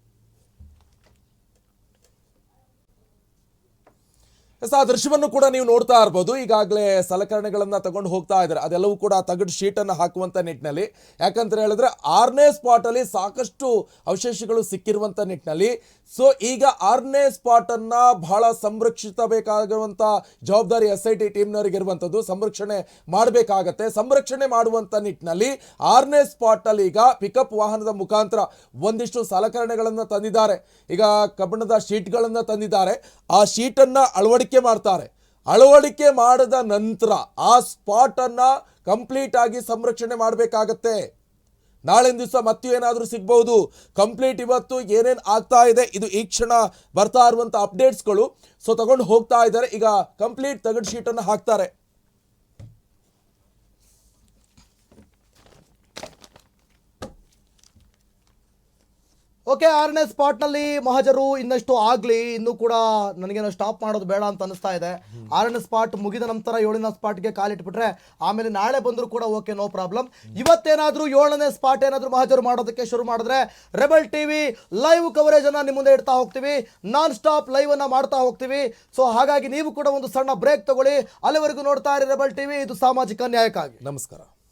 ಎಸ್, ಆ ದೃಶ್ಯವನ್ನು ಕೂಡ ನೀವು ನೋಡ್ತಾ ಇರ್ಬೋದು. ಈಗಾಗಲೇ ಸಲಕರಣೆಗಳನ್ನು ತಗೊಂಡು ಹೋಗ್ತಾ ಇದ್ದಾರೆ. ಅದೆಲ್ಲವೂ ಕೂಡ ತಗಡು ಶೀಟನ್ನು ಹಾಕುವಂಥ ನಿಟ್ಟಿನಲ್ಲಿ. ಯಾಕಂತ ಹೇಳಿದ್ರೆ ಆರನೇ ಸ್ಪಾಟಲ್ಲಿ ಸಾಕಷ್ಟು ಅವಶೇಷಗಳು ಸಿಕ್ಕಿರುವಂಥ ನಿಟ್ಟಿನಲ್ಲಿ. ಸೊ ಈಗ ಆರನೇ ಸ್ಪಾಟನ್ನು ಬಹಳ ಸಂರಕ್ಷಿಸಬೇಕಾಗಿರುವಂಥ ಜವಾಬ್ದಾರಿ ಎಸ್ ಐ ಟಿ ಟೀಮ್ನವರಿಗೆ ಇರುವಂಥದ್ದು. ಸಂರಕ್ಷಣೆ ಮಾಡಬೇಕಾಗತ್ತೆ. ಸಂರಕ್ಷಣೆ ಮಾಡುವಂಥ ನಿಟ್ಟಿನಲ್ಲಿ ಆರನೇ ಸ್ಪಾಟಲ್ಲಿ ಈಗ ಪಿಕಪ್ ವಾಹನದ ಮುಖಾಂತರ ಒಂದಿಷ್ಟು ಸಲಕರಣೆಗಳನ್ನು ತಂದಿದ್ದಾರೆ. ಈಗ ಕಬ್ಬಿಣದ ಶೀಟ್ಗಳನ್ನು ತಂದಿದ್ದಾರೆ. ಆ ಶೀಟನ್ನು ಅಳವಡಿಕೆ ಮಾಡ್ತಾರೆ. ಅಳವಡಿಕೆ ಮಾಡಿದ ನಂತರ ಆ ಸ್ಪಾಟನ್ನು ಕಂಪ್ಲೀಟ್ ಆಗಿ ಸಂರಕ್ಷಣೆ ಮಾಡಬೇಕಾಗತ್ತೆ. ನಾಳಿನ ದಿವಸ ಮತ್ತೂ ಏನಾದರೂ ಸಿಗ್ಬಹುದು. ಕಂಪ್ಲೀಟ್ ಇವತ್ತು ಏನೇನು ಆಗ್ತಾ ಇದೆ, ಇದು ಈ ಕ್ಷಣ ಬರ್ತಾ ಇರುವಂಥ ಅಪ್ಡೇಟ್ಸ್ಗಳು ಸೊ ತಗೊಂಡು ಹೋಗ್ತಾ ಇದ್ದಾರೆ. ಈಗ ಕಂಪ್ಲೀಟ್ ತಗಡು ಶೀಟನ್ನು ಹಾಕ್ತಾರೆ. ಓಕೆ ಆರನೇ ಸ್ಪಾಟ್ನಲ್ಲಿ ಮಹಜರು ಇನ್ನಷ್ಟು ಆಗಲಿ, ಇನ್ನೂ ಕೂಡ ನನಗೇನೋ ಸ್ಟಾಪ್ ಮಾಡೋದು ಬೇಡ ಅಂತ ಅನಿಸ್ತಾ ಇದೆ. ಆರನೇ ಸ್ಪಾಟ್ ಮುಗಿದ ನಂತರ ಏಳನೇ ಸ್ಪಾಟ್ಗೆ ಕಾಲಿಟ್ಬಿಟ್ರೆ ಆಮೇಲೆ ನಾಳೆ ಬಂದರೂ ಕೂಡ ಓಕೆ ನೋ ಪ್ರಾಬ್ಲಮ್ ಇವತ್ತೇನಾದರೂ ಏಳನೇ ಸ್ಪಾಟ್ ಏನಾದರೂ ಮಹಜರು ಮಾಡೋದಕ್ಕೆ ಶುರು ಮಾಡಿದ್ರೆ ರೆಬಲ್ ಟಿವಿ ಲೈವ್ ಕವರೇಜನ್ನು ನಿಮ್ಮ ಮುಂದೆ ಇಡ್ತಾ ಹೋಗ್ತೀವಿ. ನಾನ್ ಸ್ಟಾಪ್ ಲೈವ್ ಅನ್ನ ಮಾಡ್ತಾ ಹೋಗ್ತೀವಿ. ಸೊ ಹಾಗಾಗಿ ನೀವು ಕೂಡ ಒಂದು ಸಣ್ಣ ಬ್ರೇಕ್ ತಗೊಳ್ಳಿ. ಅಲ್ಲಿವರೆಗೂ ನೋಡ್ತಾ ಇರಿ ರೆಬಲ್ ಟಿವಿ ಇದು ಸಾಮಾಜಿಕ ನ್ಯಾಯಕ್ಕಾಗಿ. ನಮಸ್ಕಾರ.